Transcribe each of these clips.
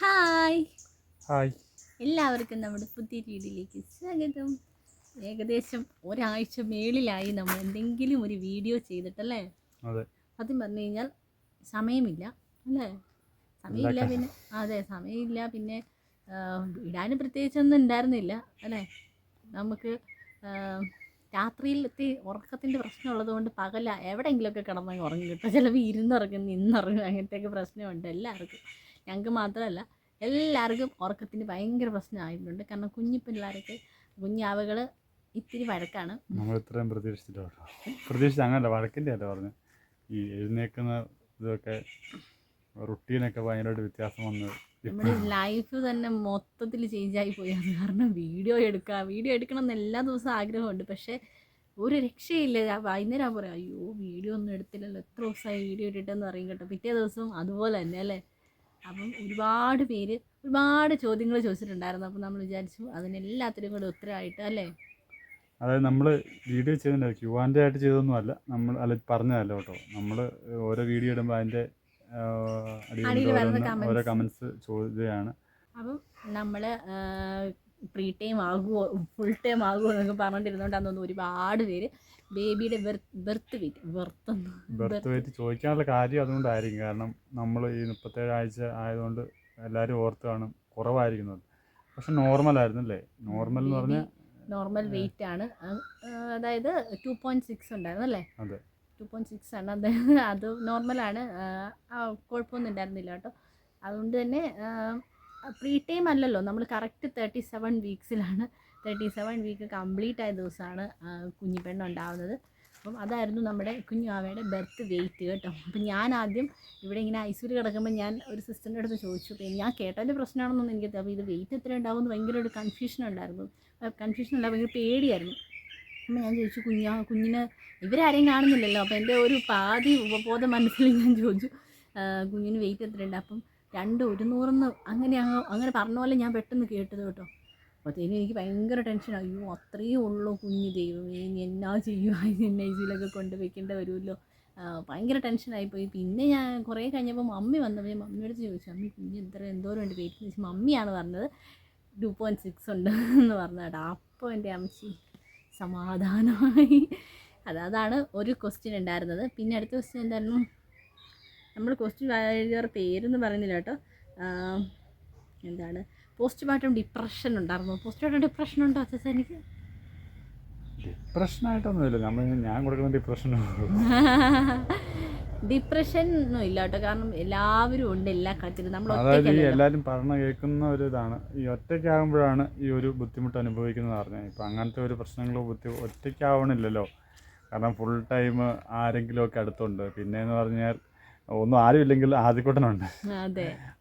Hi. Hi. എല്ലാവർക്കും നമ്മുടെ പുതിയ വീഡിയോയിലേക്ക് സ്വാഗതം. ഏകദേശം ഒരാഴ്ച മേളിലായി നമ്മൾ എന്തെങ്കിലും ഒരു വീഡിയോ ചെയ്തിട്ടല്ലേ? അതെ. പറഞ്ഞു കഴിഞ്ഞാൽ സമയമില്ല അല്ലേ? സമയമില്ല പിന്നെ അതെ സമയമില്ല പിന്നെ ഇടാനും പ്രത്യേകിച്ചൊന്നും ഉണ്ടായിരുന്നില്ല അല്ലേ? നമുക്ക് രാത്രിയിലത്തെ ഉറക്കത്തിന്റെ പ്രശ്നമുള്ളത് കൊണ്ട് പകല എവിടെയെങ്കിലുമൊക്കെ കിടന്നങ്ങ് ഉറങ്ങി കിട്ടും. ചിലപ്പോൾ ഇരുന്നുറങ്ങും നിന്നുറങ്ങും അങ്ങനത്തെയൊക്കെ പ്രശ്നമുണ്ട് എല്ലാവർക്കും. ഞങ്ങൾക്ക് മാത്രമല്ല എല്ലാവർക്കും ഉറക്കത്തിന് ഭയങ്കര പ്രശ്നമായിട്ടുണ്ട്. കാരണം കുഞ്ഞു പിള്ളേരൊക്കെ കുഞ്ഞാവുകൾ ഇത്തിരി വഴക്കാണ്. നമ്മൾ ഇത്രയും പ്രതീക്ഷിച്ചില്ല പ്രതീക്ഷിച്ച അങ്ങനല്ല വഴക്കിന്റെ അല്ല പറഞ്ഞു ഈ എഴുന്നേക്കുന്ന ഇതൊക്കെ റുട്ടീനൊക്കെ ഭയങ്കരമായിട്ട് വ്യത്യാസം വന്നു നമ്മുടെ ലൈഫ് തന്നെ മൊത്തത്തിൽ ചേഞ്ചായി പോയി. അത് കാരണം വീഡിയോ എടുക്കുക വീഡിയോ എടുക്കണം എന്ന് എല്ലാ ദിവസവും ആഗ്രഹമുണ്ട്. പക്ഷേ ഒരു രക്ഷയില്ല. വൈകുന്നേരം പറയാം അയ്യോ വീഡിയോ ഒന്നും എടുത്തില്ലല്ലോ. എത്ര ദിവസമായി വീഡിയോ ഇട്ടിട്ടെന്ന് പറയും കേട്ടോ. പിറ്റേ ദിവസം അതുപോലെ തന്നെ അല്ലേ? അപ്പം ഒരുപാട് പേര് ഒരുപാട് ചോദ്യങ്ങൾ ചോദിച്ചിട്ടുണ്ടായിരുന്നു. അപ്പം നമ്മൾ വിചാരിച്ചു അതിനെല്ലാത്തിനും കൂടെ ഉത്തരമായിട്ട് അല്ലേ? അതായത് നമ്മൾ വീഡിയോ ചെയ്തിട്ടുണ്ട് ക്യൂ ആൻഡ് ആയിട്ട് ചെയ്തൊന്നും അല്ല. നമ്മൾ അല്ല പറഞ്ഞതല്ല കേട്ടോ. നമ്മൾ ഓരോ വീഡിയോ ഇടുമ്പോൾ അതിന്റെ ഓരോ. കമൻസ് ചോദിക്കുകയാണ് അപ്പം നമ്മൾ പ്രീ ടൈം ആകുമോ ഫുൾ ടൈം ആകുമോ എന്നൊക്കെ പറഞ്ഞിട്ടിരുന്നോണ്ട് അന്നൊന്നും ഒരുപാട് പേര് ബേബിയുടെ ബർത്ത് വെയിറ്റ് ബെർത്തൊന്നും. ബർത്ത് വെയിറ്റ് ചോദിക്കാനുള്ള കാര്യം അതുകൊണ്ടായിരിക്കും. കാരണം നമ്മൾ ഈ മുപ്പത്തേഴ് ആഴ്ച ആയതുകൊണ്ട് എല്ലാവരും ഓർത്ത് കാണും കുറവായിരിക്കുന്നത്. പക്ഷെ നോർമൽ ആയിരുന്നു അല്ലേ നോർമൽ എന്ന് പറഞ്ഞാൽ നോർമൽ വെയിറ്റ് ആണ്. അതായത് ടു പോയിന്റ് സിക്സ് ഉണ്ടായിരുന്നു അല്ലേ? അതെ. ടു പോയിന്റ് സിക്സ് ആണ്. അത് അത് നോർമലാണ്. കുഴപ്പമൊന്നും ഉണ്ടായിരുന്നില്ല കേട്ടോ. അതുകൊണ്ട് തന്നെ പ്രീ ടൈം അല്ലല്ലോ. നമ്മൾ കറക്റ്റ് തേർട്ടി സെവൻ വീക്സിലാണ് തേർട്ടി സെവൻ വീക്ക് കംപ്ലീറ്റ് ആയ ദിവസമാണ് കുഞ്ഞു പെണ്ണുണ്ടാവുന്നത് അപ്പം അതായിരുന്നു നമ്മുടെ കുഞ്ഞാവയുടെ ബർത്ത് വെയിറ്റ് കേട്ടോ. അപ്പം ഞാൻ ആദ്യം ഇവിടെ ഇങ്ങനെ ഐസിയിൽ കിടക്കുമ്പോൾ ഞാൻ ഒരു സിസ്റ്ററിന്റെ അടുത്ത് ചോദിച്ചു അപ്പം ഞാൻ കേട്ടതിന്റെ പ്രശ്നമാണെന്നൊന്നും എനിക്ക് അപ്പോൾ ഇത് വെയിറ്റ് എത്ര ഉണ്ടാവും? എന്ന് ഭയങ്കര ഒരു കൺഫ്യൂഷൻ ഉണ്ടായിരുന്നു. കൺഫ്യൂഷൻ അല്ല ഭയങ്കര പേടിയായിരുന്നു. അപ്പം ഞാൻ ചോദിച്ചു കുഞ്ഞാ കുഞ്ഞിന് ഇവരാരെയും കാണുന്നില്ലല്ലോ? അപ്പോൾ എന്റെ ഒരു പാതി ഉപബോധ മനസ്സിൽ ഞാൻ ചോദിച്ചു കുഞ്ഞിന് വെയിറ്റ് എത്ര ഉണ്ട്? അപ്പം രണ്ട് ഒരുന്നൂറെന്ന് അങ്ങനെ അങ്ങ് അങ്ങനെ പറഞ്ഞ പോലെ ഞാൻ പെട്ടെന്ന് കേട്ടത് കേട്ടോ. അപ്പോഴത്തേനും എനിക്ക് ഭയങ്കര ടെൻഷൻ അയ്യോ അത്രയേ ഉള്ളൂ കുഞ്ഞ് ദൈവമേ ഇനി എന്നാ ചെയ്യുക? എന്നെ ഐ സിയിലൊക്കെ കൊണ്ട് വെക്കേണ്ടി വരുമല്ലോ? ഭയങ്കര ടെൻഷനായിപ്പോയി പിന്നെ ഞാൻ കുറേ കഴിഞ്ഞപ്പോൾ മമ്മി വന്നപ്പോൾ ഞാൻ മമ്മിയുടെ ചോദിച്ചു മമ്മി കുഞ്ഞ് എത്ര എന്തോരം ഉണ്ട് വെയിറ്റ് ചോദിച്ചു. മമ്മിയാണ് പറഞ്ഞത് ടു പോയിന്റ് സിക്സ് ഉണ്ട് എന്ന് പറഞ്ഞു കേട്ടോ അപ്പോൾ എന്റെ അമ്മച്ചി സമാധാനമായി. അത് അതാണ് ഒരു ക്വസ്റ്റ്യൻ ഉണ്ടായിരുന്നത്. പിന്നെ അടുത്ത ക്വസ്റ്റ്യൻ എന്തായിരുന്നു? നമ്മൾ ക്വസ്റ്റ്യൻ എഴുതിയവരുടെ പേരെന്ന് പറയുന്നില്ല കേട്ടോ. എന്താണ്? പോസ്റ്റ് പാർട്ടം ഡിപ്രഷൻ ഉണ്ടായിരുന്നു? പോസ്റ്റ് പാർട്ടം ഡിപ്രഷൻ ഉണ്ടോ അച്ഛാ എനിക്ക്? ഡിപ്രഷനായിട്ടൊന്നുമില്ല നമ്മൾ ഞാൻ കൊടുക്കുന്ന ഡിപ്രഷൻ ഡിപ്രഷൻ ഒന്നും ഇല്ല കേട്ടോ. കാരണം എല്ലാവരും ഉണ്ട് എല്ലാ കാര്യത്തിലും. നമ്മൾ അതായത് ഈ എല്ലാവരും പറഞ്ഞു കേൾക്കുന്ന ഒരു ഇതാണ്. ഈ ഒറ്റയ്ക്കാകുമ്പോഴാണ് ഈ ഒരു ബുദ്ധിമുട്ട് അനുഭവിക്കുന്നത് പറഞ്ഞാൽ ഇപ്പം അങ്ങനത്തെ ഒരു പ്രശ്നങ്ങളോ ബുദ്ധി ഒറ്റയ്ക്കാവണില്ലല്ലോ. കാരണം ഫുൾ ടൈം ആരെങ്കിലുമൊക്കെ അടുത്തുണ്ട്. പിന്നെ എന്ന് പറഞ്ഞാൽ ഒന്നും ആരും ഇല്ലെങ്കിൽ ആദ്യക്കൂട്ടനുണ്ട്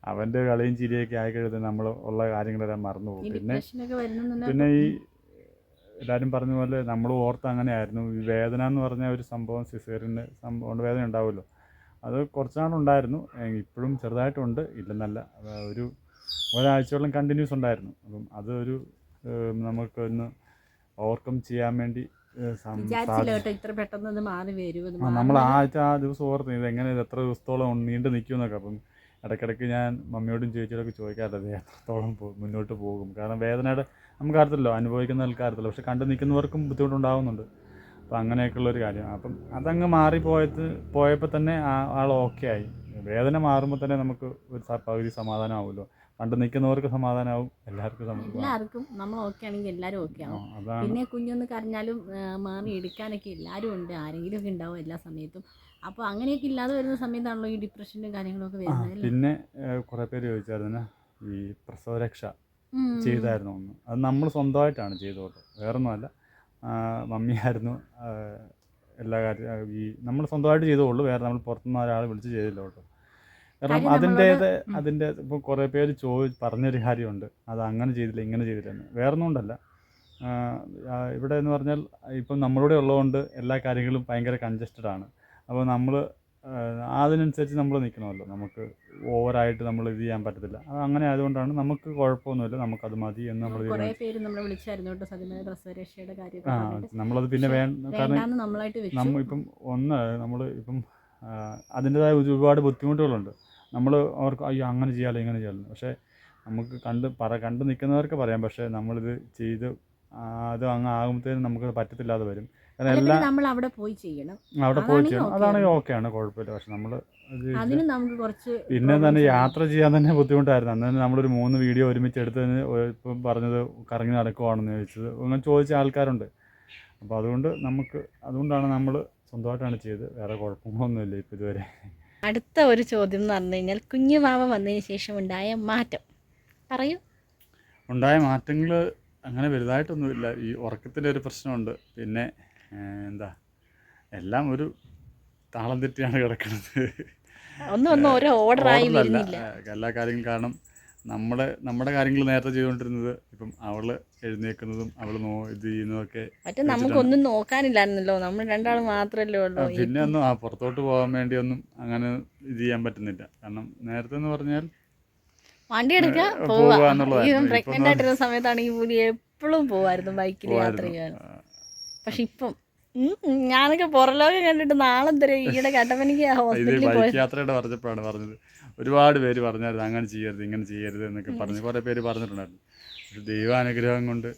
അവന്റെ കളിയും ചിരിയൊക്കെ ആയി കഴിയുമ്പോൾ നമ്മൾ ഉള്ള കാര്യങ്ങളെല്ലാം മറന്നു പോകും. പിന്നെ പിന്നെ ഈ എല്ലാവരും പറഞ്ഞ പോലെ നമ്മൾ ഓർത്ത് അങ്ങനെയായിരുന്നു. ഈ വേദന എന്ന് പറഞ്ഞ ഒരു സംഭവം സിസേറിന് സംഭവം വേദന ഉണ്ടാവുമല്ലോ. അത് കുറച്ചുനാളുണ്ടായിരുന്നു ഇപ്പോഴും ചെറുതായിട്ടുണ്ട്. ഇല്ലെന്നല്ല. ഒരു ഒരാഴ്ചയോളം കണ്ടിന്യൂസ് ഉണ്ടായിരുന്നു. അപ്പം അതൊരു നമുക്കൊന്ന് ഓവർകം ചെയ്യാൻ വേണ്ടി വിചാരിച്ചില്ല സാധി- കേട്ടോ ഇത്ര പെട്ടെന്ന് അത് മാറി വരും നമ്മൾ ആഴ്ച ആ ദിവസം ഓർത്ത് ഇത് എങ്ങനെ ഇത് എത്ര ദിവസത്തോളം നീണ്ടു നിൽക്കുമെന്നൊക്കെ. അപ്പം ഇടയ്ക്കിടയ്ക്ക് ഞാൻ മമ്മിയോടും ചേച്ചിയോടൊക്കെ ചോദിക്കാറില്ല ഇത് എത്രത്തോളം മുന്നോട്ട് പോകും? കാരണം വേദനയുടെ നമുക്കറിയത്തില്ലോ അനുഭവിക്കുന്ന ആൾക്കാരത്തില്ല പക്ഷെ കണ്ടു നിൽക്കുന്നവർക്കും ബുദ്ധിമുട്ടുണ്ടാവുന്നുണ്ട്. അപ്പം അങ്ങനെയൊക്കെയുള്ള ഒരു കാര്യം. അപ്പം അതങ്ങ് മാറിപ്പോയത് പോയപ്പോൾ തന്നെ ആ ആൾ ഓക്കെ ആയി വേദന മാറുമ്പോൾ തന്നെ നമുക്ക് ഒരു പകുതി സമാധാനമാവുമല്ലോ. കണ്ടു നിൽക്കുന്നവർക്ക് സമാധാനമാവും എല്ലാവർക്കും എല്ലാവർക്കും നമ്മൾ ഓക്കെ ആണെങ്കിൽ എല്ലാവരും ഓക്കെ ആവും. പിന്നെ കുഞ്ഞൊന്ന് കരഞ്ഞാലും മാറി എടുക്കാനൊക്കെ എല്ലാവരും ഉണ്ട്. ആരെങ്കിലും ഒക്കെ ഉണ്ടാവും എല്ലാ സമയത്തും. അപ്പോൾ അങ്ങനെയൊക്കെ ഇല്ലാതെ വരുന്ന സമയത്താണല്ലോ ഈ ഡിപ്രഷനും കാര്യങ്ങളൊക്കെ വരുന്നത് പിന്നെ കുറെ പേര് ചോദിച്ചായിരുന്നു ഈ പ്രസവരക്ഷ. ചെയ്തായിരുന്നു ഒന്ന് അത് നമ്മൾ സ്വന്തമായിട്ടാണ് ചെയ്തോട്ടെ. വേറൊന്നുമല്ല. മമ്മിയായിരുന്നു എല്ലാ കാര്യം ഈ നമ്മൾ സ്വന്തമായിട്ട് ചെയ്തോളൂ വേറെ നമ്മൾ പുറത്തുനിന്ന് ഒരാൾ വിളിച്ച് ചെയ്തില്ല കേട്ടോ. കാരണം അതിന്റേത് അതിന്റെ ഇപ്പോൾ കുറേ പേര് ചോദി പറഞ്ഞൊരു കാര്യമുണ്ട്. അത് അങ്ങനെ ചെയ്തില്ല ഇങ്ങനെ ചെയ്തില്ലെന്ന്. വേറൊന്നും കൊണ്ടല്ല. ഇവിടെ എന്ന് പറഞ്ഞാൽ ഇപ്പം നമ്മളിവിടെ ഉള്ളതുകൊണ്ട് എല്ലാ കാര്യങ്ങളും ഭയങ്കര കൺജസ്റ്റഡ് ആണ്. അപ്പോൾ നമ്മൾ അതിനനുസരിച്ച് നമ്മൾ നിൽക്കണമല്ലോ. നമുക്ക് ഓവറായിട്ട് നമ്മൾ ഇത് ചെയ്യാൻ പറ്റത്തില്ല. അത് അങ്ങനെ ആയതുകൊണ്ടാണ് നമുക്ക് കുഴപ്പമൊന്നുമില്ല. നമുക്കത് മതി എന്ന് നമ്മൾ ആ നമ്മളത് പിന്നെ വേണം വേണ്ട കാരണം നമ്മളിപ്പം ഒന്ന് നമ്മൾ ഇപ്പം അതിന്റെതായ ഒരുപാട് ബുദ്ധിമുട്ടുകളുണ്ട്. നമ്മൾ അവർക്ക് അയ്യോ അങ്ങനെ ചെയ്യാമല്ലോ ഇങ്ങനെ ചെയ്യാമല്ലോ പക്ഷേ നമുക്ക് കണ്ട് പറ കണ്ട് നിൽക്കുന്നവർക്ക് പറയാം. പക്ഷേ നമ്മളിത് ചെയ്ത് അത് അങ്ങ് ആകുമ്പോഴത്തേനും നമുക്ക് പറ്റത്തില്ലാതെ വരും. കാരണം അല്ല, നമ്മൾ അവിടെ പോയി ചെയ്യണം. അവിടെ പോയി അതാണെങ്കിൽ ചെയ്യണം. അതാണെങ്കിൽ ഓക്കെയാണ് കുഴപ്പമില്ല. പക്ഷെ നമ്മൾ അതിന് നമുക്ക് കുറച്ച് പിന്നെ തന്നെ യാത്ര ചെയ്യാൻ തന്നെ ബുദ്ധിമുട്ടായിരുന്നു. അന്ന് തന്നെ നമ്മളൊരു മൂന്ന് വീഡിയോ ഒരുമിച്ച് എടുത്തതിന് ഇപ്പം പറഞ്ഞത് കറങ്ങി നടക്കുവാണെന്ന് ചോദിച്ചത്. അങ്ങനെ ചോദിച്ച ആൾക്കാരുണ്ട്. അപ്പോൾ അതുകൊണ്ട് നമുക്ക് അതുകൊണ്ടാണ് നമ്മൾ സ്വന്തമായിട്ടാണ് ചെയ്തത്. വേറെ കുഴപ്പങ്ങളൊന്നുമില്ല ഇപ്പം ഇതുവരെ. അടുത്ത ഒരു ചോദ്യം എന്ന് പറഞ്ഞു കഴിഞ്ഞാൽ കുഞ്ഞു വാവ വന്നതിന് ശേഷം ഉണ്ടായ മാറ്റം. പറയൂ. ഉണ്ടായ മാറ്റങ്ങൾ അങ്ങനെ വലുതായിട്ടൊന്നുമില്ല. ഈ ഉറക്കത്തിന്റെ ഒരു പ്രശ്നമുണ്ട്. പിന്നെ എന്താ എല്ലാം ഒരു താളം തെറ്റിയാണ് കിടക്കുന്നത്. ഒന്നും ഒന്നും ഓരോ ഓർഡറായി എല്ലാ കാര്യങ്ങളും കാരണം നമ്മുടെ നമ്മുടെ കാര്യങ്ങൾ നേരത്തെ ചെയ്തുകൊണ്ടിരുന്നത് ഇപ്പം അവൾ എഴുന്നേക്കുന്നതും അവൾ നോ ഇത് ചെയ്യുന്നതൊക്കെ മറ്റേ നമുക്കൊന്നും നോക്കാനില്ലായിരുന്നല്ലോ. നമ്മൾ രണ്ടാളും മാത്രല്ലേ ഉള്ളൂ. പിന്നെ ഒന്നും ആ പുറത്തോട്ട് പോകാൻ വേണ്ടി ഒന്നും അങ്ങനെ ഇത് ചെയ്യാൻ പറ്റുന്നില്ല. കാരണം നേരത്തെ എന്ന് പറഞ്ഞാൽ വണ്ടി എടുക്കുക പ്രഗ്നന്റ് ആയിട്ടിരുന്ന സമയത്താണെങ്കിൽ പുലി എപ്പോഴും പോവായിരുന്നു ബൈക്കിൽ യാത്ര ചെയ്യാൻ. പക്ഷെ ഇപ്പം ഞാനൊക്കെ പുറലോകം കണ്ടിട്ട് നാളെ തരെ ഈയിടെ കട്ടപ്പനയ്ക്ക് ഹോസ്പിറ്റലിൽ പോയത് യാത്രയുടെ പറഞ്ഞപ്പോഴാണ് പറഞ്ഞത്. ഒരുപാട് പേര് പറഞ്ഞായിരുന്നു അങ്ങനെ ചെയ്യരുത് ഇങ്ങനെ ചെയ്യരുത് എന്നൊക്കെ പറഞ്ഞ് കുറേ പേര് പറഞ്ഞിട്ടുണ്ടായിരുന്നു. ദൈവാനുഗ്രഹം കൊണ്ട്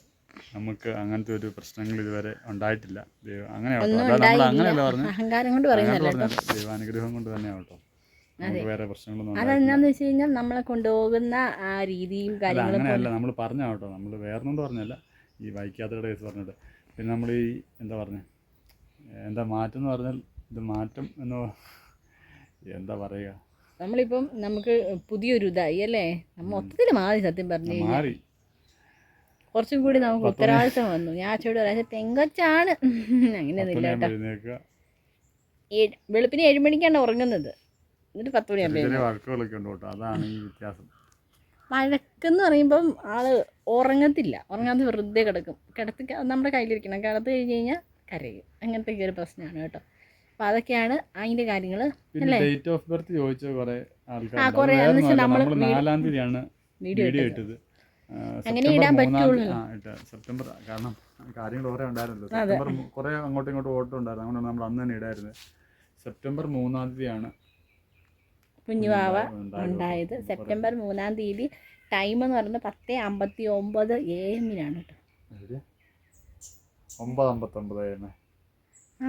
നമുക്ക് അങ്ങനത്തെ ഒരു പ്രശ്നങ്ങൾ ഇതുവരെ ഉണ്ടായിട്ടില്ല. ദൈവം അങ്ങനെ അങ്ങനെയല്ല പറഞ്ഞു ദൈവാനുഗ്രഹം കൊണ്ട് തന്നെയാണ് കേട്ടോ വെച്ച് കഴിഞ്ഞാൽ നമ്മളെ കൊണ്ടുപോകുന്ന ആ രീതിയും കാര്യങ്ങളും അങ്ങനെയല്ല. നമ്മൾ പറഞ്ഞ കേട്ടോ നമ്മൾ വേറെ ഒന്നും പറഞ്ഞല്ല. ഈ ബൈക്ക് യാത്രയുടെ കേസ് പറഞ്ഞിട്ട് പിന്നെ നമ്മൾ ഈ എന്താ പറഞ്ഞ? എന്താ മാറ്റം എന്ന് പറഞ്ഞാൽ ഇത് മാറ്റം എന്ന് എന്താ പറയുക? നമ്മളിപ്പം നമുക്ക് പുതിയൊരു ഇതായി അല്ലേ? നമ്മ മൊത്തത്തിൽ മാറി സത്യം പറഞ്ഞു മാറി. കുറച്ചും കൂടി നമുക്ക് ഉത്തരവാദിത്തം വന്നു. ഞാൻ അച്ചോട് പറയാം തെങ്കച്ചാണ്. അങ്ങനെയൊന്നുമില്ല കേട്ടോ. ഏഴ് വെളുപ്പിന് ഏഴ് മണിക്കാണ് ഉറങ്ങുന്നത്. എന്നിട്ട് പത്ത് മണിയാകുമ്പോൾ അതാണ് ഈ വ്യത്യാസം. വഴക്കെന്ന് പറയുമ്പം ആൾ ഉറങ്ങത്തില്ല. ഉറങ്ങാതെ വെറുതെ കിടക്കും. കിടത്തി നമ്മുടെ കയ്യിലിരിക്കണം. കിടത്ത് കഴിഞ്ഞ് കഴിഞ്ഞാൽ കരയും. അങ്ങനത്തെ ഒരു പ്രശ്നമാണ് കേട്ടോ. അപ്പോൾ അതൊക്കെയാണ് അതിന്റെ കാര്യങ്ങൾ ഡേറ്റ് ഓഫ് ബർത്ത് ചോദിച്ച കുറെ ആൾക്കാർ നമ്മൾ നാലാം തീയതിയാണ് വീഡിയോ ഇട്ടത്. അങ്ങനെ ഇടാൻ പറ്റുള്ളൂ. സെപ്റ്റംബർ കാരണം കാര്യങ്ങൾ കുറേ ഉണ്ടായിരുന്നല്ലോ. സെപ്റ്റംബർ കുറേ അങ്ങോട്ടും ഇങ്ങോട്ടും ഓട്ടം ഉണ്ടായിരുന്നു. അതുകൊണ്ടാണ് നമ്മൾ അന്ന് തന്നെ ഇടായിരുന്നത്. സെപ്റ്റംബർ മൂന്നാം തീയതിയാണ് കുഞ്ഞുവാവ ഉണ്ടായത്. സെപ്റ്റംബർ മൂന്നാം തീയതി ടൈം എന്ന് പറയുന്നത് പത്ത് അമ്പത്തി ഒമ്പത് എ എമ്മിനാണ് കേട്ടോ? ഒമ്പത് അമ്പത്തൊമ്പത് ആയിരുന്നു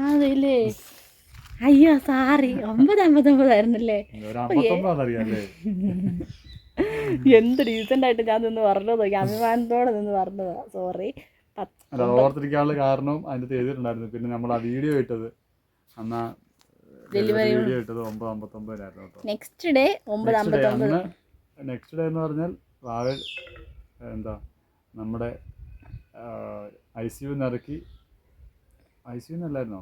അതല്ലേ അയ്യോ സാറി ഒമ്പത് അമ്പത്തൊമ്പതായിരുന്നല്ലേ അറിയാല്ലേ എന്ത് റീസെന്റ് ആയിട്ട് ഞാൻ നിന്ന് പറഞ്ഞത്? അഭിമാനത്തോടെ നിന്ന് പറഞ്ഞത്. സോറി ഓർത്തിരിക്കാനുള്ള കാരണം അതിന്റെ എഴുതിയിട്ടുണ്ടായിരുന്നു പിന്നെ നമ്മൾ ആ വീഡിയോ ഇട്ടത്. അന്നാ വീഡിയോ ഇട്ടത് ഒമ്പത് അമ്പത്തൊമ്പതിനായിരുന്നു നെക്സ്റ്റ് ഡേ ഒമ്പത് അമ്പത്തൊമ്പത് നെക്സ്റ്റ് ഡേ എന്ന് പറഞ്ഞാൽ വാവൽ എന്താ നമ്മുടെ ഐ സി യു നിറക്കി ഐ സി യു അല്ലായിരുന്നോ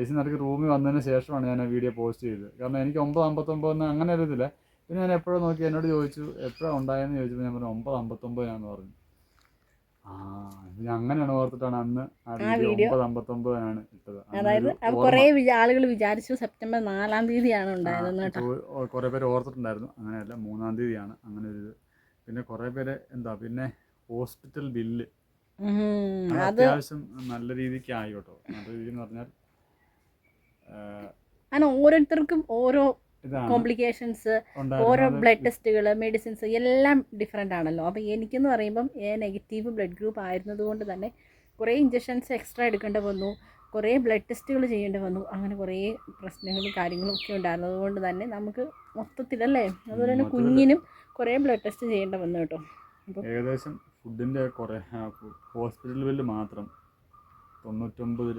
ഐ സി നിറക്കി റൂമിൽ വന്നതിന് ശേഷമാണ് ഞാൻ ആ വീഡിയോ പോസ്റ്റ് ചെയ്തത്. കാരണം എനിക്ക് ഒമ്പത് അമ്പത്തൊമ്പതെന്ന് അങ്ങനെ ഒരു ഇതില്ല പിന്നെ ഞാൻ എപ്പോഴും നോക്കി എന്നോട് ചോദിച്ചു എപ്പോഴാണ് ഉണ്ടായെന്ന്? ചോദിച്ചപ്പോൾ ഞാൻ പറഞ്ഞു ഒമ്പത് അമ്പത്തൊമ്പതിനാന്ന് പറഞ്ഞു. ആ ഇത് ഞാൻ അങ്ങനെയാണ് ഓർത്തിട്ടാണ് അന്ന്. ഒമ്പത് അമ്പത്തൊമ്പതിനാണ് ഇട്ടത്. അതായത് ഒരു കുറേ ആളുകൾ വിചാരിച്ചു സെപ്റ്റംബർ നാലാം തീയതിയാണ് ഉണ്ടായത് കുറെ പേര് ഓർത്തിട്ടുണ്ടായിരുന്നു. അങ്ങനെയല്ല മൂന്നാം തീയതിയാണ് അങ്ങനെ ഒരു ഇത്. പിന്നെ കുറേ പേര് എന്താ പിന്നെ ഹോസ്പിറ്റൽ ബില്ല്. അത്യാവശ്യം നല്ല രീതിക്ക് ആയിട്ടോ കേട്ടോ. നല്ല രീതി എന്ന് പറഞ്ഞാൽ അങ്ങനെ ഓരോരുത്തർക്കും ഓരോ കോംപ്ലിക്കേഷൻസ് ഓരോ ബ്ലഡ് ടെസ്റ്റുകൾ മെഡിസിൻസ് എല്ലാം ഡിഫറെന്റ് ആണല്ലോ. അപ്പോൾ എനിക്കെന്ന് പറയുമ്പം എ നെഗറ്റീവ് ബ്ലഡ് ഗ്രൂപ്പ് ആയിരുന്നതുകൊണ്ട് തന്നെ കുറേ ഇഞ്ചക്ഷൻസ് എക്സ്ട്രാ എടുക്കേണ്ടി വന്നു. കുറേ ബ്ലഡ് ടെസ്റ്റുകൾ ചെയ്യേണ്ടി വന്നു. അങ്ങനെ കുറേ പ്രശ്നങ്ങളും കാര്യങ്ങളും ഒക്കെ ഉണ്ടായിരുന്നു അതുകൊണ്ട് തന്നെ നമുക്ക് മൊത്തത്തിലല്ലേ? അതുപോലെ തന്നെ കുഞ്ഞിനും കുറേ ബ്ലഡ് ടെസ്റ്റ് ചെയ്യേണ്ടി വന്നു കേട്ടോ. ഏകദേശം ഫുഡിന്റെ കുറേ ഹോസ്പിറ്റൽ ബില്ല് മാത്രം തൊണ്ണൂറ്റൊമ്പത്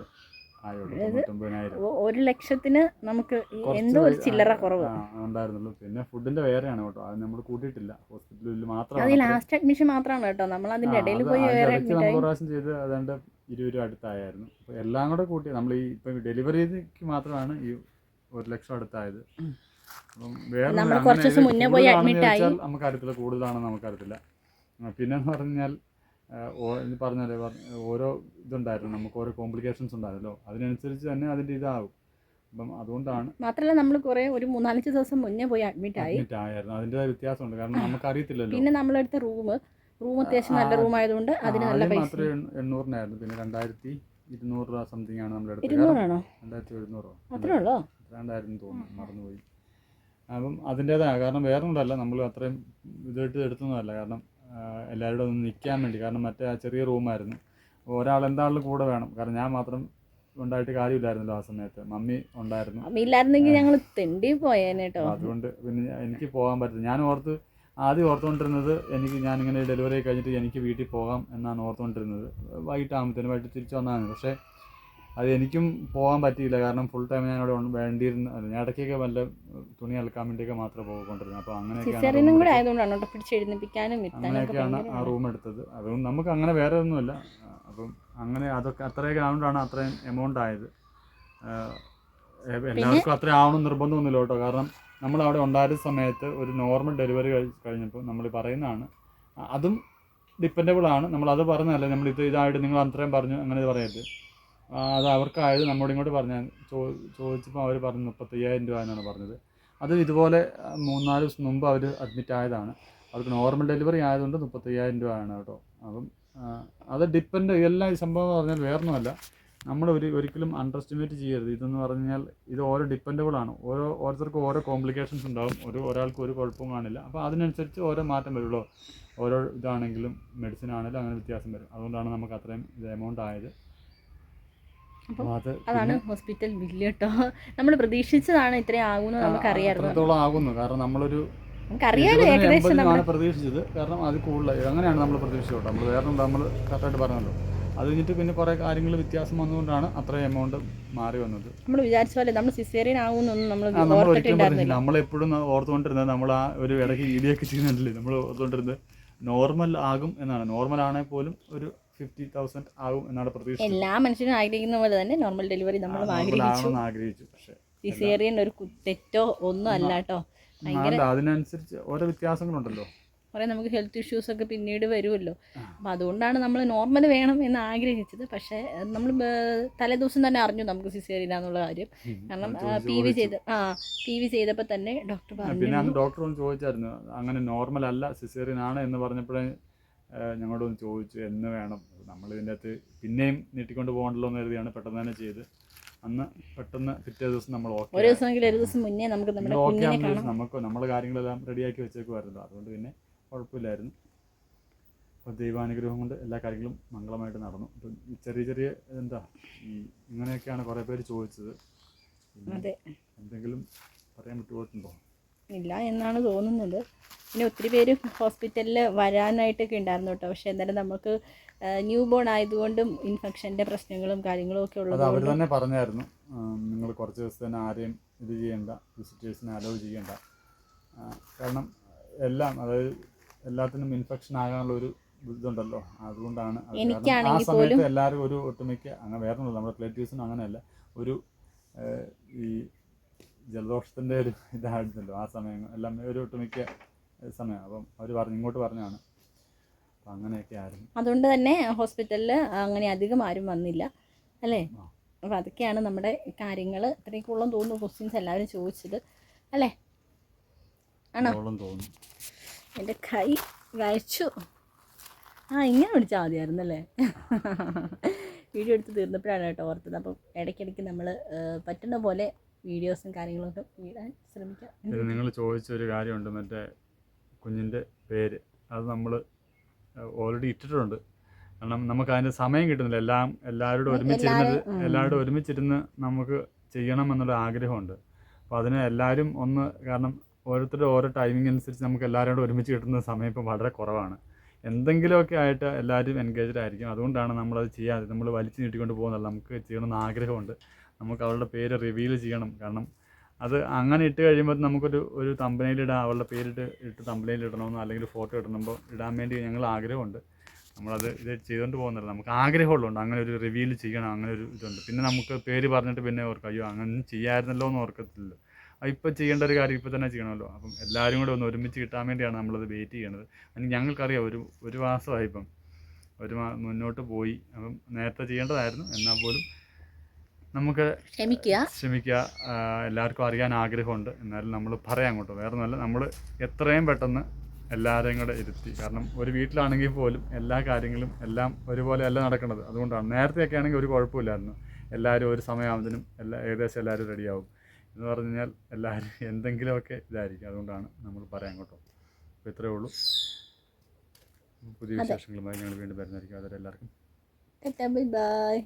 ഒരു ലക്ഷത്തിന് നമുക്ക് എന്തോ ഒരു ചില്ലറ കുറവ്. ഉണ്ടായിരുന്നുള്ളൂ. പിന്നെ ഫുഡിന്റെ വേറെയാണ് കേട്ടോ അത് നമ്മൾ കൂട്ടിയിട്ടില്ല. ഹോസ്പിറ്റലിൽ ബില്ല് അത് ലാസ്റ്റ് അഡ്മിഷൻ മാത്രമാണ് കേട്ടോ നമ്മൾ അതിന്റെ ഇടയിൽ പോയി വേറെ പ്രാവശ്യം ചെയ്ത് അതാണ്ട് ഇരുപത് രൂപ അടുത്തായിരുന്നു. അപ്പോൾ എല്ലാം കൂടെ കൂട്ടി നമ്മൾ ഈ ഇപ്പം ഡെലിവറിക്ക് മാത്രമാണ് ഈ ഒരു ലക്ഷം അടുത്തായത്. അപ്പം വേറെ മുന്നേ പോയി കൂടുതലാണെന്ന് നമുക്കറിയത്തില്ല. പിന്നെന്ന് പറഞ്ഞാൽ പറഞ്ഞാലേ ഓരോ ഇതുണ്ടായിരുന്നു നമുക്ക് ഓരോ കോംപ്ലിക്കേഷൻസ് ഉണ്ടായിരുന്നല്ലോ. അതിനനുസരിച്ച് തന്നെ അതിന്റെ ഇതാവും. അപ്പം അതുകൊണ്ടാണ് മാത്രമല്ല നമ്മൾ കുറേ ഒരു മൂന്നാലഞ്ച് ദിവസം മുന്നേ പോയി അഡ്മിറ്റ് ആയി. അഡ്മിറ്റ് ആയിരുന്നു അതിന്റെതായ വ്യത്യാസമുണ്ട്. കാരണം നമുക്ക് അറിയത്തില്ലല്ലോ. പിന്നെ നമ്മളെടുത്ത റൂം റൂം അത്യാവശ്യം നല്ല റൂം ആയതുകൊണ്ട് അതിന് നല്ല പൈസ. മാത്രമേ എണ്ണൂ- എണ്ണൂറിനായിരുന്നു. പിന്നെ രണ്ടായിരത്തി ഇരുന്നൂറ് രൂപ സംതിങ് ആണ് നമ്മൾ എടുത്തത് ഇരുന്നൂറാണോ രണ്ടായിരത്തി എഴുന്നൂറോ? അത്രേ ഉള്ളോ? രണ്ടായിരം തോന്നുന്നു. മറന്നുപോയി. അപ്പം അതിന്റെതാണ് കാരണം വേറെ ഒന്നുമല്ല നമ്മൾ അത്രയും ഇതായിട്ട് എടുത്തൊന്നുമല്ല കാരണം എല്ലാവരോടും ഒന്ന് നിൽക്കാൻ വേണ്ടി. കാരണം മറ്റേ ആ ചെറിയ റൂമായിരുന്നു ഒരാൾ എന്താണെങ്കിലും കൂടെ വേണം. കാരണം ഞാൻ മാത്രം ഉണ്ടായിട്ട് കാര്യമില്ലായിരുന്നല്ലോ ആ സമയത്ത്. മമ്മി ഉണ്ടായിരുന്നു. ഇല്ലായിരുന്നെങ്കിൽ ഞങ്ങൾ തെണ്ടി പോയേനെ കേട്ടോ അതുകൊണ്ട് പിന്നെ എനിക്ക് പോകാൻ പറ്റില്ല ഞാൻ ഓർത്ത് ആദ്യം ഓർത്തുകൊണ്ടിരുന്നത് എനിക്ക് ഞാനിങ്ങനെ ഡെലിവറി കഴിഞ്ഞിട്ട് എനിക്ക് വീട്ടിൽ പോകാം എന്നാണ് ഓർത്തുകൊണ്ടിരുന്നത്. വൈകിട്ടാകുമ്പോഴത്തേനും വൈകിട്ട് തിരിച്ചു വന്നാണ് പക്ഷേ അത് എനിക്കും പോകാൻ പറ്റിയില്ല. കാരണം ഫുൾ ടൈം ഞാൻ അവിടെ വേണ്ടിയിരുന്നു ഞാൻ ഇടയ്ക്കൊക്കെ വല്ല തുണി അലക്കാൻ വേണ്ടിയൊക്കെ മാത്രമേ പോയിക്കൊണ്ടിരുന്നത് അപ്പോൾ അങ്ങനെയൊക്കെയാണ് അങ്ങനെയൊക്കെയാണ് ആ റൂം എടുത്തത്. അതുകൊണ്ട് നമുക്ക് അങ്ങനെ വേറെ ഒന്നുമില്ല അപ്പം അങ്ങനെ അതൊക്കെ അത്രയൊക്കെ ആയതുകൊണ്ടാണ് അത്രയും എമൗണ്ട് ആയത്. എല്ലാവർക്കും അത്ര ആവണം നിർബന്ധമൊന്നുമില്ല കേട്ടോ. കാരണം നമ്മൾ അവിടെ ഉണ്ടായിരുന്ന സമയത്ത് ഒരു നോർമൽ ഡെലിവറി കഴിഞ്ഞപ്പോൾ നമ്മൾ പറയുന്നതാണ്. അതും ഡിപ്പെൻഡബിൾ ആണ്. നമ്മൾ അത് പറഞ്ഞതല്ലേ നമ്മൾ ഇത് ഇതായിട്ട് നിങ്ങൾ അത്രയും പറഞ്ഞു അങ്ങനെ ഇത് പറയരുത്. അത് അവർക്കായത് നമ്മോട് ഇങ്ങോട്ട് പറഞ്ഞാൽ ചോ ചോദിച്ചപ്പോൾ അവർ പറഞ്ഞു മുപ്പത്തയ്യായിരം രൂപ എന്നാണ് പറഞ്ഞത്. അത് ഇതുപോലെ മൂന്നാൽ ദിവസം മുമ്പ് അവർ അഡ്മിറ്റ് ആയതാണ്. അവർക്ക് നോർമൽ ഡെലിവറി ആയതുകൊണ്ട് മുപ്പത്തയ്യായിരം രൂപയാണ് കേട്ടോ. അപ്പം അത് ഡിപ്പെൻഡ് എല്ലാം ഈ സംഭവം പറഞ്ഞാൽ വേറൊന്നുമല്ല. നമ്മൾ ഒരു ഒരിക്കലും അണ്ടർ എസ്റ്റിമേറ്റ് ചെയ്യരുത്. ഇതെന്ന് പറഞ്ഞാൽ ഇത് ഓരോ ഡിപ്പെൻഡബിൾ ആണ്. ഓരോ ഓരോരുത്തർക്കും ഓരോ കോംപ്ലിക്കേഷൻസ് ഉണ്ടാകും ഒരു ഒരാൾക്ക് ഒരു കുഴപ്പവും കാണില്ല. അപ്പോൾ അതിനനുസരിച്ച് ഓരോ മാറ്റം വരുള്ളൂ. ഓരോ ഇതാണെങ്കിലും മെഡിസിൻ ആണെങ്കിലും അങ്ങനെ വ്യത്യാസം വരും. അതുകൊണ്ടാണ് നമുക്ക് അത്രയും ഇത് എമൗണ്ട് ആയത്. അതാണ് ഹോസ്പിറ്റൽ ബില്ല് കേട്ടോ. നമ്മൾ പ്രതീക്ഷിച്ചതാണ് ഇത്രയും ആകുമെന്ന് നമുക്കറിയാമായിരുന്നു കാരണം നമ്മളൊരു നമുക്കറിയാലോ ഏകദേശം നമ്മൾ പ്രതീക്ഷിച്ചത്. കാരണം അത് കൂടുതലായി. അങ്ങനെയാണ് നമ്മൾ പ്രതീക്ഷിച്ചത് നമ്മൾ വേറെ നമ്മൾ കറക്റ്റായിട്ട് പറഞ്ഞല്ലോ. അത് കഴിഞ്ഞിട്ട് പിന്നെ കുറേ കാര്യങ്ങൾ വ്യത്യാസം വന്നുകൊണ്ടാണ് അത്രയും എമൗണ്ട് മാറി വന്നത്. നമ്മൾ വിചാരിച്ച പോലെ നമ്മൾ സിസേറിയൻ ആകുമെന്നൊന്നും നമ്മൾ ഒരിക്കലും പറഞ്ഞില്ല. നമ്മളെപ്പോഴും ഓർത്തുകൊണ്ടിരുന്നത് നമ്മൾ ആ ഒരു ഇടയ്ക്ക് വീഡിയോ ഒക്കെ ചെയ്യുന്നുണ്ടല്ലേ? നമ്മൾ ഓർത്തുകൊണ്ടിരുന്നത് നോർമൽ ആകും എന്നാണ്. നോർമൽ ആണെങ്കിൽ പോലും ഒരു ഫിഫ്റ്റി തൗസൻഡ് ആകും എന്നാണ് പ്രതീക്ഷ എല്ലാ മനുഷ്യരും ആഗ്രഹിക്കുന്ന പോലെ തന്നെ നോർമൽ ഡെലിവറി നമ്മൾ ആഗ്രഹിച്ചു. ആഗ്രഹിച്ചു പക്ഷേ സിസേറിയൻ ഒരു തെറ്റോ ഒന്നും അല്ല കേട്ടോ. അതിനനുസരിച്ച് ഓരോ വ്യത്യാസങ്ങളുണ്ടല്ലോ. കുറേ നമുക്ക് ഹെൽത്ത് ഇഷ്യൂസ് ഒക്കെ പിന്നീട് വരുമല്ലോ. അപ്പം അതുകൊണ്ടാണ് നമ്മൾ നോർമൽ വേണം എന്ന് ആഗ്രഹിച്ചത്. പക്ഷേ നമ്മൾ തലേദിവസം തന്നെ അറിഞ്ഞു നമുക്ക് സിസേറിയൻ എന്നുള്ള കാര്യം. കാരണം പി വി ചെയ്ത ആ പി വി ചെയ്തപ്പോൾ തന്നെ ഡോക്ടർ പറഞ്ഞു. ഡോക്ടർ ചോദിച്ചായിരുന്നു അങ്ങനെ നോർമൽ അല്ല സിസേറിയൻ ആണ് എന്ന് പറഞ്ഞപ്പോഴേ ഞങ്ങളോടൊന്ന് ചോദിച്ചു എന്ന് വേണം? നമ്മൾ ഇതിന്റെ അകത്ത് പിന്നെയും നീട്ടിക്കൊണ്ട് പോകണ്ടല്ലോ എന്ന് കരുതിയാണ് പെട്ടെന്ന് തന്നെ ചെയ്ത്. അന്ന് പെട്ടെന്ന് പിറ്റേ ദിവസം നമ്മൾ ഒരു ഓക്കെ ദിവസമെങ്കിലും ഒരു ദിവസം മുന്നേ നമുക്ക് നമ്മുടെ ഓക്കെ കാണാം. നമുക്ക് നമ്മളെ കാര്യങ്ങളെല്ലാം റെഡിയാക്കി വെച്ചേക്കുമായിരുന്നു അതുകൊണ്ട് പിന്നെ കുഴപ്പമില്ലായിരുന്നു. അപ്പോൾ ദൈവാനുഗ്രഹം കൊണ്ട് എല്ലാ കാര്യങ്ങളും മംഗളമായിട്ട് നടന്നു. അപ്പം ചെറിയ ചെറിയ എന്താ ഈ ഇങ്ങനെയൊക്കെയാണ് കുറേ പേര് ചോദിച്ചത്. എന്തെങ്കിലും പറയാൻ വിട്ടുപോയിട്ടുണ്ടോ? ഇല്ല എന്നാണ് തോന്നുന്നത്. പിന്നെ ഒത്തിരി പേര് ഹോസ്പിറ്റലിൽ വരാനായിട്ടൊക്കെ ഉണ്ടായിരുന്നു കേട്ടോ. പക്ഷേ എന്തായാലും നമുക്ക് ന്യൂ ബോൺ ആയതുകൊണ്ടും ഇൻഫെക്ഷന്റെ പ്രശ്നങ്ങളും കാര്യങ്ങളും ഒക്കെ ഉള്ളത് അവർ തന്നെ പറഞ്ഞായിരുന്നു. നിങ്ങൾ കുറച്ച് ദിവസത്തിന് ആരെയും ഇത് ചെയ്യേണ്ട വിസിറ്റേഴ്സിനെ അലോ ചെയ്യേണ്ട. കാരണം എല്ലാം അതായത് എല്ലാത്തിനും ഇൻഫെക്ഷൻ ആകാനുള്ള ഒരു ഇതുണ്ടല്ലോ. അതുകൊണ്ടാണ് അത് ആ സമയത്ത് എല്ലാവരും ഒരു ഒട്ടുമിക്ക അങ്ങനെ വേറെ നമ്മുടെ റിലേറ്റീവ്സിനും അങ്ങനെയല്ല. ഒരു ഈ ജലദോഷത്തിന്റെ ഒരു ഇതായിരുന്നല്ലോ. ആ സമയം എല്ലാം ഒരു ഒട്ടുമിക്ക സമയം. അപ്പം അവർ പറഞ്ഞു ഇങ്ങോട്ട് പറഞ്ഞാണ് അപ്പം അങ്ങനെയൊക്കെ ആയിരുന്നു. അതുകൊണ്ട് തന്നെ ഹോസ്പിറ്റലിൽ അങ്ങനെ അധികം ആരും വന്നില്ല. അല്ലേ? അപ്പം അപ്പോൾ അതൊക്കെയാണ് നമ്മുടെ കാര്യങ്ങൾ ഇത്രയൊക്കെ ഉള്ളെന്ന് തോന്നുന്നു ക്വസ്റ്റ്യൻസ് എല്ലാവരും ചോദിച്ചത്. അല്ലേ? ആണോ? തോന്നുന്നു. എന്റെ കൈ വരച്ചു. ആ ഇങ്ങനെ വിളിച്ചാൽ മതിയായിരുന്നു അല്ലേ? വീഡിയോ എടുത്ത് തീർന്നപ്പോഴാണ് കേട്ടോ ഓർത്തത്. അപ്പം ഇടയ്ക്കിടയ്ക്ക് നമ്മൾ പറ്റുന്ന പോലെ വീഡിയോസും കാര്യങ്ങളൊക്കെ ഇടാൻ ശ്രമിക്കാം. നിങ്ങൾ ചോദിച്ച ഒരു കാര്യമുണ്ട് മറ്റേ കുഞ്ഞിന്റെ പേര്. അത് നമ്മൾ ഓൾറെഡി ഇട്ടിട്ടുണ്ട്. കാരണം നമുക്ക് അതിന്റെ സമയം കിട്ടുന്നില്ല. എല്ലാം എല്ലാവരോടും ഒരുമിച്ചിരുന്ന് എല്ലാവരും, എല്ലാവരോടും ഒരുമിച്ചിരുന്ന് നമുക്ക് ചെയ്യണം എന്നുള്ള ആഗ്രഹമുണ്ട്. അപ്പോൾ അതിന് എല്ലാവരും ഒന്ന് കാരണം ഓരോരുത്തരുടെ ഓരോ ടൈമിംഗ് അനുസരിച്ച് നമുക്ക് എല്ലാവരോടും ഒരുമിച്ച് കിട്ടുന്ന സമയം ഇപ്പം വളരെ കുറവാണ്. എന്തെങ്കിലുമൊക്കെ ആയിട്ട് എല്ലാവരും എൻഗേജ്ഡ് ആയിരിക്കും. അതുകൊണ്ടാണ് നമ്മളത് ചെയ്യാതെ നമ്മൾ വലിച്ചു നീട്ടിക്കൊണ്ട് പോകുന്നതല്ല. നമുക്ക് ചെയ്യണമെന്ന് ആഗ്രഹമുണ്ട്. നമുക്ക് അവളുടെ പേര് റിവീൽ ചെയ്യണം. കാരണം അത് അങ്ങനെ ഇട്ട് കഴിയുമ്പോൾ നമുക്കൊരു ഒരു തമ്പനയിലിടാം അവളുടെ പേരിട്ട് ഇട്ട് തമ്പനയിൽ ഇടണമെന്നോ അല്ലെങ്കിൽ ഫോട്ടോ ഇടണമെന്നോ ഇടാൻ വേണ്ടി ഞങ്ങൾ ആഗ്രഹമുണ്ട്. നമ്മളത് ഇത് ചെയ്തുകൊണ്ട് പോകുന്നില്ല നമുക്ക് ആഗ്രഹമുള്ളതുകൊണ്ട് അങ്ങനെ ഒരു റിവീൽ ചെയ്യണം അങ്ങനെ ഒരു ഇതുണ്ട്. പിന്നെ നമുക്ക് പേര് പറഞ്ഞിട്ട് പിന്നെ ഓർക്കും അയ്യോ അങ്ങനെ ചെയ്യായിരുന്നല്ലോ എന്ന് ഓർക്കത്തില്ല. ഇപ്പോൾ ചെയ്യേണ്ട ഒരു കാര്യം ഇപ്പോൾ തന്നെ ചെയ്യണമല്ലോ. അപ്പം എല്ലാവരും കൂടെ ഒന്ന് ഒരുമിച്ച് കിട്ടാൻ വേണ്ടിയാണ് നമ്മളത് വെയിറ്റ് ചെയ്യണത്. അല്ലെങ്കിൽ ഞങ്ങൾക്കറിയാം ഒരു ഒരു മാസമായി ഇപ്പം. ഒരു മുന്നോട്ട് പോയി. അപ്പം നേരത്തെ ചെയ്യേണ്ടതായിരുന്നു. എന്നാൽ പോലും നമുക്ക് ക്ഷമിക്കുക. ശ്രമിക്കുക എല്ലാവർക്കും അറിയാൻ ആഗ്രഹമുണ്ട്. എന്നാലും നമ്മൾ പറയാം അങ്ങോട്ട്. വേറെ നല്ല നമ്മൾ എത്രയും പെട്ടെന്ന് എല്ലാവരെയും കൂടെ ഇരുത്തി. കാരണം ഒരു വീട്ടിലാണെങ്കിൽ പോലും എല്ലാ കാര്യങ്ങളും എല്ലാം ഒരുപോലെ അല്ല നടക്കുന്നത്. അതുകൊണ്ടാണ്. നേരത്തെയൊക്കെ ആണെങ്കിൽ ഒരു കുഴപ്പമില്ലായിരുന്നു. എല്ലാവരും ഒരു സമയമാകുന്നതിനും എല്ലാ ഏകദേശം എല്ലാവരും റെഡിയാവും. എന്ന് പറഞ്ഞു കഴിഞ്ഞാൽ എല്ലാവരും എന്തെങ്കിലുമൊക്കെ ഇതായിരിക്കും. അതുകൊണ്ടാണ് നമ്മൾ പറയാൻ കേട്ടോ അപ്പോൾ ഇത്രയേ ഉള്ളൂ. പുതിയ വിശേഷങ്ങളുമായി ഞങ്ങൾ വീണ്ടും വരുന്നതായിരിക്കും. അതുവരെ എല്ലാവർക്കും ബൈ.